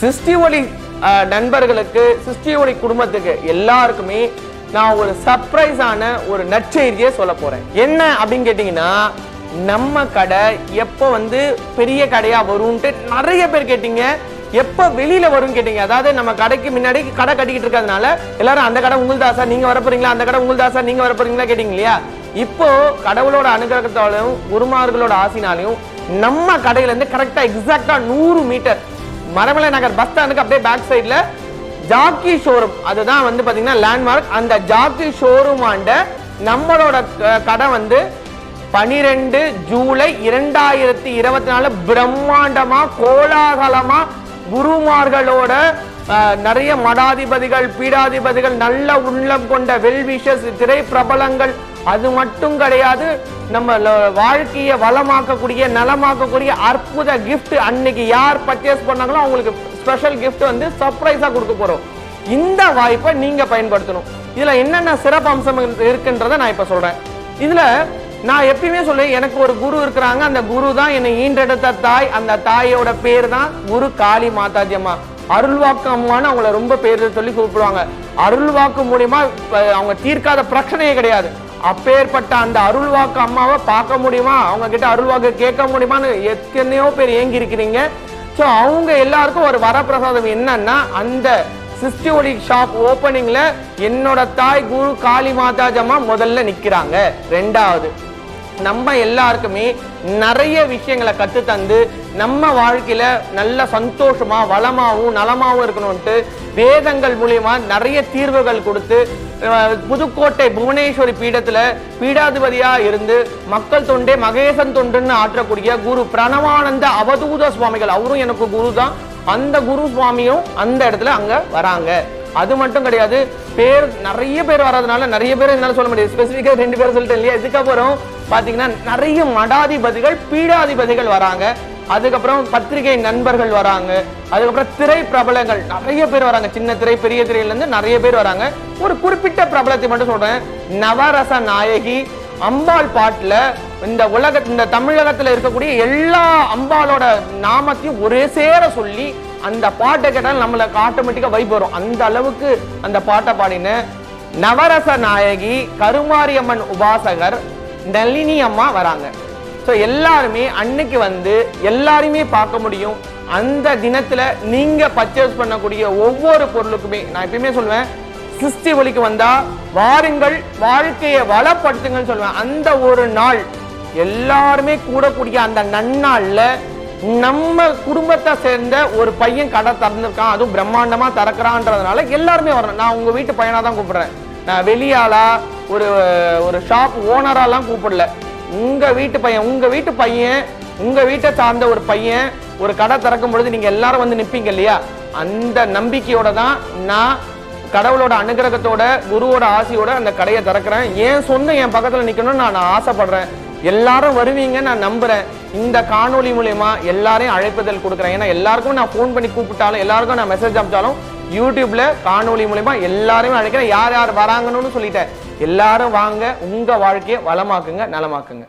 Sixty ஒளி நண்பர்களுக்கு sixty ஒளி குடும்பத்துக்கு எல்லாருக்குமே நான் ஒரு சர்ப்ரைஸான ஒரு நற்செய்தியை சொல்ல போறேன். என்ன அப்படின்னு கேட்டீங்கன்னா நம்ம கடை எப்போ வந்து பெரிய கடையா வரும்ன்ட்டு நிறைய பேர் கேட்டீங்க. எப்போ வெளியில வரும் கேட்டீங்க. அதாவது நம்ம கடைக்கு முன்னாடி கடை கட்டிக்கிட்டு இருக்கிறதுனால எல்லாரும் அந்த கடை உங்கள் தாசா நீங்க வர போறீங்களா? அந்த கடை உங்கள் தாசா நீங்க வர போறீங்களா? கேட்டீங்க இல்லையா? இப்போ கடவுளோட அனுகிரகத்தாலையும் குருமார்களோட ஆசினாலையும் நம்ம கடையில இருந்து கரெக்டா எக்ஸாக்டா நூறு மீட்டர் மரமலை நகர் பஸ் ஸ்டாண்டுக்கு அப்படியே பேக் சைடில் ஜாக்கி ஷோரூம் அதுதான் வந்து பார்த்தீங்கன்னா லேண்ட்மார்க் அந்த ஜாக்கி ஷோரூம் ஆண்ட நம்மளோட கடை வந்து பனிரெண்டு ஜூலை இரண்டாயிரத்தி இருபத்தி நாலு பிரம்மாண்டமாக கோலாகலமாக குருமார்களோட நிறைய மடாதிபதிகள் பீடாதிபதிகள் நல்ல உள்ளம் கொண்ட வெல்விஷஸ் திரை பிரபலங்கள் அது மட்டும் கிடையாது நம்ம வாழ்க்கையை வளமாக்கக்கூடிய நலமாக்கக்கூடிய அற்புத கிஃப்ட் அன்னைக்கு யார் பர்ச்சேஸ் பண்ணாங்களோ அவங்களுக்கு ஸ்பெஷல் கிஃப்ட் வந்து சர்ப்ரைஸா கொடுக்க போறோம். இந்த வாய்ப்பை நீங்க பயன்படுத்தணும். இதுல என்னென்ன சிறப்பு அம்சம் இருக்குன்றதை நான் இப்ப சொல்றேன். இதுல நான் எப்பயுமே சொல்லுவேன் எனக்கு ஒரு குரு இருக்கிறாங்க அந்த குரு தான் என்னை ஈன்றெடுத்த தாய் அந்த தாயோட பேர் தான் குரு காளி மாதாஜி அம்மா. அருள்வாக்கு அம்மான்னு அவங்கள ரொம்ப பேர் சொல்லி கூப்பிடுவாங்க. அருள்வாக்கு மூலியமா அவங்க தீர்க்காத பிரச்சனையே கிடையாது. அப்பேற்பட்ட அந்த அருள்வாக்கு அம்மாவை பார்க்க முடியுமா? அவங்க கிட்ட அருள்வாக்கு கேட்க முடியுமான்னு எத்தனையோ பேர் ஏங்கி இருக்கிறீங்க ஸோ அவங்க எல்லாருக்கும் ஒரு வரப்பிரசாதம் என்னன்னா அந்த சிஸ்டி ஒலி ஷாப் ஓப்பனிங்ல என்னோட தாய் குரு காளி மாதாஜம்மா முதல்ல நிற்கிறாங்க ரெண்டாவது நம்ம எல்லாருக்குமே நிறைய விஷயங்களை கற்றுத்தந்து தந்து நம்ம வாழ்க்கையில நல்ல சந்தோஷமா வளமாகவும் நலமாகவும் இருக்கணும்ட்டு வேதங்கள் மூலியமா நிறைய தீர்வுகள் கொடுத்து புதுக்கோட்டை புவனேஸ்வரி பீடத்துல பீடாதிபதியா இருந்து மக்கள் தொண்டே மகேசன் தொண்டுன்னு ஆற்றக்கூடிய குரு பிரணவானந்த அவதூத சுவாமிகள். அவரும் எனக்கு குரு தான் அந்த குரு சுவாமியும் அந்த இடத்துல அங்க வராங்க. அது மட்டும் கிடையாது பேர் நிறைய பேர் வராதனால நிறைய பேர் என்னால சொல்ல முடியாது. ஸ்பெசிஃபிக்காக ரெண்டு பேர் சொல்லிட்டேன் இல்லையா? இதுக்கப்புறம் பாத்தீங்கன்னா நிறைய மடாதிபதிகள் பீடாதிபதிகள் வராங்க. அதுக்கப்புறம் பத்திரிகை நண்பர்கள் வராங்க. அதுக்கப்புறம் திரை பிரபலங்கள் நிறைய பேர் வராங்க. சின்ன திரை பெரிய திரையிலேருந்து நிறைய பேர் வராங்க. ஒரு குறிப்பிட்ட பிரபலத்தை மட்டும் சொல்றேன். நவரச நாயகி அம்பாள் பாட்டில் இந்த உலக இந்த தமிழகத்தில் இருக்கக்கூடிய எல்லா அம்பாளோட நாமத்தையும் ஒரே சேர சொல்லி அந்த பாட்டை கேட்டால் நம்மளுக்கு ஆட்டோமேட்டிக்காக வைப் வரும். அந்த அளவுக்கு அந்த பாட்டை பாடின நவரச நாயகி கருமாரியம்மன் உபாசகர் நளினி அம்மா வராங்க. ஸோ எல்லாருமே அன்னைக்கு வந்து எல்லாருமே பார்க்க முடியும். அந்த தினத்தில் நீங்கள் பர்ச்சேஸ் பண்ணக்கூடிய ஒவ்வொரு பொருளுக்குமே நான் எப்பயுமே சொல்லுவேன் சிஸ்டி ஒளிக்கு வந்தால் வாருங்கள் வாழ்க்கையை வளப்படுத்துங்கன்னு சொல்லுவேன். அந்த ஒரு நாள் எல்லாருமே கூடக்கூடிய அந்த நன்னாளில் நம்ம குடும்பத்தை சேர்ந்த ஒரு பையன் கடை திறந்துருக்கான் அதுவும் பிரம்மாண்டமாக திறக்கிறான்றதுனால எல்லாருமே வரணும். நான் உங்கள் வீட்டு பையனாக தான் கூப்பிட்றேன். நான் வெளியாளா ஒரு ஒரு ஷாப் ஓனராலாம் கூப்பிடல. உங்க வீட்டு பையன் உங்க வீட்டு பையன் உங்க வீட்டை சார்ந்த ஒரு பையன் ஒரு கடை திறக்கும் பொழுது நீங்க எல்லாரும் வந்து நிற்பீங்க இல்லையா? அந்த நம்பிக்கையோட தான் நான் கடவுளோட அனுகிரகத்தோட குருவோட ஆசையோட அந்த கடையை திறக்கிறேன். ஏன் சொந்த என் பக்கத்தில் நிற்கணும்னு நான் நான் ஆசைப்படுறேன். எல்லாரும் வருவீங்க நான் நம்புறேன். இந்த காணொலி மூலயமா எல்லாரையும் அழைப்புதல் கொடுக்குறேன். ஏன்னா எல்லாருக்கும் நான் ஃபோன் பண்ணி கூப்பிட்டாலும் எல்லாருக்கும் நான் மெசேஜ் அனுப்பிச்சாலும் யூடியூப்ல காணொலி மூலயமா எல்லாரையும் அழைக்கிறேன். யார் யார் வராங்கன்னு சொல்லிட்டேன். எல்லாரும் வாங்க உங்க வாழ்க்கையை வளமாக்குங்க நலமாக்குங்க.